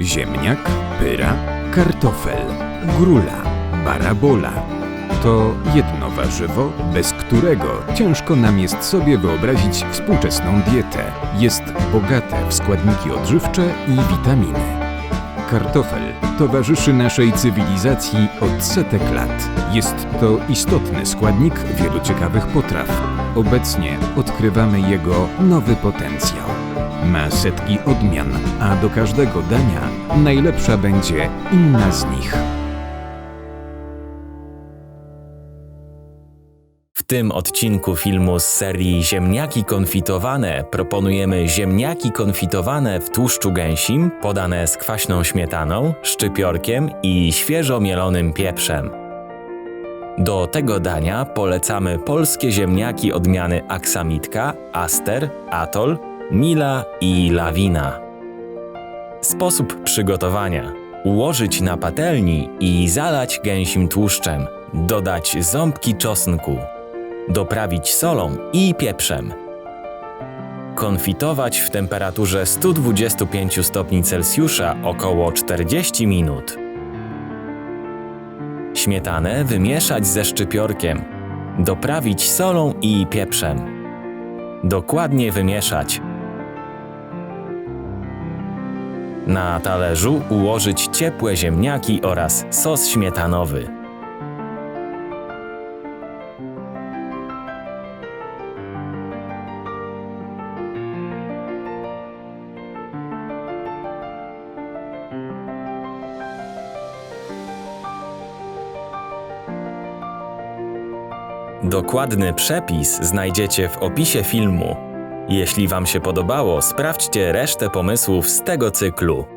Ziemniak, pyra, kartofel, grula, barabola. To jedno warzywo, bez którego ciężko nam jest sobie wyobrazić współczesną dietę. Jest bogate w składniki odżywcze i witaminy. Kartofel towarzyszy naszej cywilizacji od setek lat. Jest to istotny składnik wielu ciekawych potraw. Obecnie odkrywamy jego nowy potencjał. Ma setki odmian, a do każdego dania najlepsza będzie inna z nich. W tym odcinku filmu z serii Ziemniaki konfitowane proponujemy ziemniaki konfitowane w tłuszczu gęsim, podane z kwaśną śmietaną, szczypiorkiem i świeżo mielonym pieprzem. Do tego dania polecamy polskie ziemniaki odmiany aksamitka, aster, atol, mila i lawina. Sposób przygotowania: ułożyć na patelni i zalać gęsim tłuszczem, dodać ząbki czosnku, doprawić solą i pieprzem. Konfitować w temperaturze 125 stopni Celsjusza około 40 minut. Śmietanę wymieszać ze szczypiorkiem, doprawić solą i pieprzem. Dokładnie wymieszać. Na talerzu ułożyć ciepłe ziemniaki oraz sos śmietanowy. Dokładny przepis znajdziecie w opisie filmu. Jeśli Wam się podobało, sprawdźcie resztę pomysłów z tego cyklu.